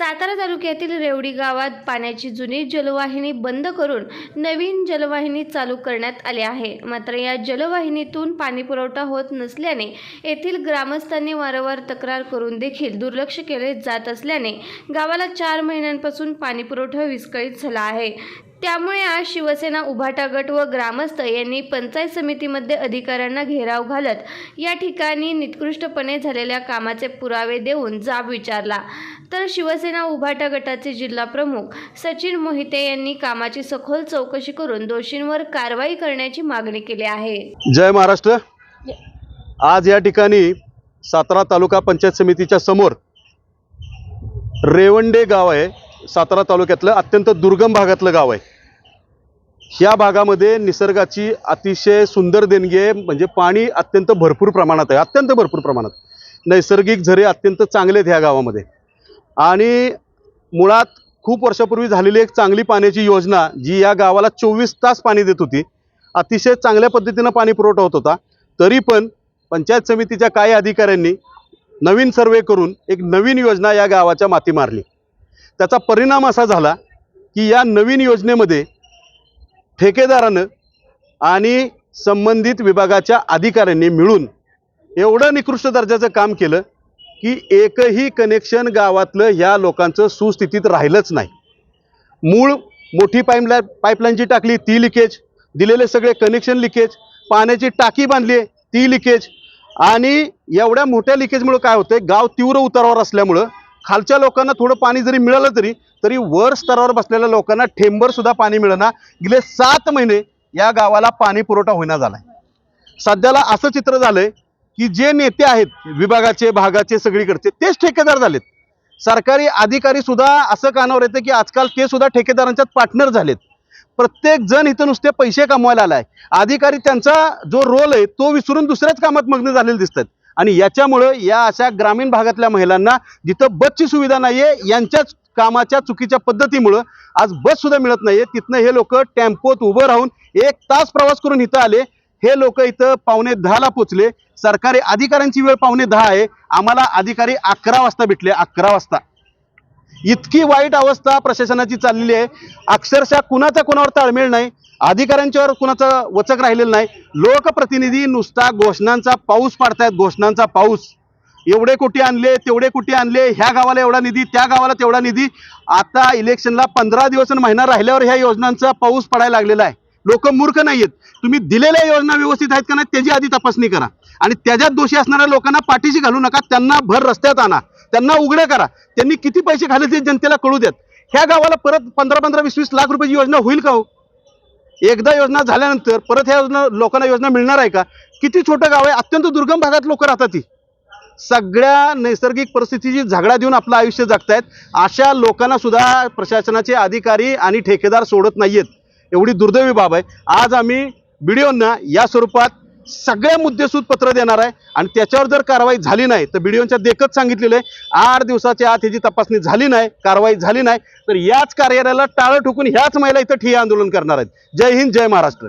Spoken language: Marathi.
सातारा तालुक्यातील रेवडी गावात पाण्याची जुनी जलवाहिनी बंद करून नवीन जलवाहिनी चालू करण्यात आली आहे. मात्र या जलवाहिनीतून पाणी पुरवठा होत नसल्याने येथील ग्रामस्थांनी वारंवार तक्रार करून देखील दुर्लक्ष केले जात असल्याने गावाला चार महिन्यांपासून पाणीपुरवठा विस्कळीत झाला आहे. त्यामुळे आज शिवसेना उभाटा गट व ग्रामस्थ यांनी पंचायत समितीमध्ये अधिकाऱ्यांना घेराव घालत या ठिकाणी निकृष्टपणे झालेल्या कामाचे पुरावे देऊन जाब विचारला. तर शिवसेना उभाटा गटाचे जिल्हा प्रमुख सचिन मोहिते यांनी कामाची सखोल चौकशी करून दोषींवर कारवाई करण्याची मागणी केली आहे. जय महाराष्ट्र. आज या ठिकाणी सातारा तालुका पंचायत समितीच्या समोर रेवंडे गाव आहे. सातारा तालुक्यातलं अत्यंत दुर्गम भागातलं गाव आहे. ह्या भागामध्ये निसर्गाची अतिशय सुंदर देणगी आहे. म्हणजे पाणी अत्यंत भरपूर प्रमाणात आहे. अत्यंत भरपूर प्रमाणात. नैसर्गिक झरे अत्यंत चांगले आहेत ह्या गावामध्ये. आणि मुळात खूप वर्षापूर्वी झालेली एक चांगली पाण्याची योजना जी या गावाला चोवीस तास पाणी देत होती. अतिशय चांगल्या पद्धतीनं पाणी पुरवठा होत होता. तरी पण पंचायत समितीच्या काही अधिकाऱ्यांनी नवीन सर्वे करून एक नवीन योजना या गावाच्या माती मारली. त्याचा परिणाम असा झाला की या नवीन योजनेमध्ये ठेकेदारानं आणि संबंधित विभागाच्या अधिकाऱ्यांनी मिळून एवढं निकृष्ट दर्जाचं काम केलं की एकही कनेक्शन गावातलं ह्या लोकांचं सुस्थितीत राहिलंच नाही. मूळ मोठी पाईपलाईन पाईपलाईनची टाकली ती लिकेज दिलेले सगळे कनेक्शन लिकेज पाण्याची टाकी बांधली आहे, ती लिकेज आणि एवढ्या मोठ्या लिकेजमुळं काय होतंय गाव तीव्र उतारावर असल्यामुळं खालच्या लोकांना थोडं पाणी जरी मिळालं तरी तरी वर स्तरावर बसलेल्या लोकांना ठेंबर सुद्धा पाणी मिळणार गेले सात महिने या गावाला पाणी पुरवठा होईना झालाय. सध्याला असं चित्र झालंय की जे नेते आहेत विभागाचे भागाचे सगळीकडचे तेच ठेकेदार झालेत. सरकारी अधिकारी सुद्धा असं कानावर येतं की आजकाल ते सुद्धा ठेकेदारांच्यात पार्टनर झालेत. प्रत्येक जण इथं नुसते पैसे कमवायला आलाय. अधिकारी त्यांचा जो रोल आहे तो विसरून दुसऱ्याच कामात मग्न झालेले दिसतात आणि याच्यामुळं या अशा ग्रामीण भागातल्या महिलांना जिथं बसची सुविधा नाहीये यांच्याच कामाच्या चुकीच्या पद्धतीमुळं आज बस सुद्धा मिळत नाहीये. तिथनं हे लोक टेम्पोत उभं राहून एक तास प्रवास करून इथं आले. हे लोक इथं पावणे दहाला पोचले. सरकारी अधिकाऱ्यांची वेळ पावणे दहा आहे. आम्हाला अधिकारी अकरा वाजता भेटले अकरा वाजता. इतकी वाईट अवस्था प्रशासनाची चाललेली आहे. अक्षरशः कुणाचा कुणावर ताळमेळ नाही अधिकाऱ्यांच्यावर कुणाचा वचक राहिलेलं नाही. लोकप्रतिनिधी नुसता घोषणांचा पाऊस पाडतायत घोषणांचा पाऊस. एवढे कुठे आणले तेवढे कुठे आणले ह्या गावाला एवढा निधी त्या गावाला तेवढा निधी. आता इलेक्शनला पंधरा दिवस आणि महिना राहिल्यावर ह्या योजनांचा पाऊस पडायला लागलेला आहे. लोक मूर्ख नाहीयेत. तुम्ही दिलेल्या योजना व्यवस्थित आहेत का नाही त्याची आधी तपासणी करा. आणि त्याच्यात दोषी असणाऱ्या लोकांना पाठीशी घालू नका त्यांना भर रस्त्यात आणा. त्यांना उघडे करा. त्यांनी किती पैसे खाले ते जनतेला कळू द्यात ह्या गावाला परत पंधरा पंधरा वीस वीस लाख रुपयाची योजना होईल का हो? एकदा योजना झाल्यानंतर परत ह्या योजना लोकांना योजना मिळणार आहे का? किती छोटं गाव आहे? अत्यंत दुर्गम भागात लोक राहतात ती सगळ्या नैसर्गिक परिस्थितीची झगडा देऊन आपलं आयुष्य जगतायत. अशा लोकांना सुद्धा प्रशासनाचे अधिकारी आणि ठेकेदार सोडत नाहीयेत. एवढी दुर्दैवी बाब आहे. आज आम्ही बीडीओंना या स्वरूपात सगळ्या मुद्देसूद पत्र देणार आहे. आणि त्याच्यावर जर कारवाई झाली नाही तर बीडीओंच्या देखत सांगितलेलं आहे आठ दिवसाच्या आत ह्याची तपासणी झाली नाही कारवाई झाली नाही तर याच कार्यालयाला टाळं ठोकून ह्याच महिला इथं ठिय्या आंदोलन करणार आहेत. जय हिंद जय महाराष्ट्र.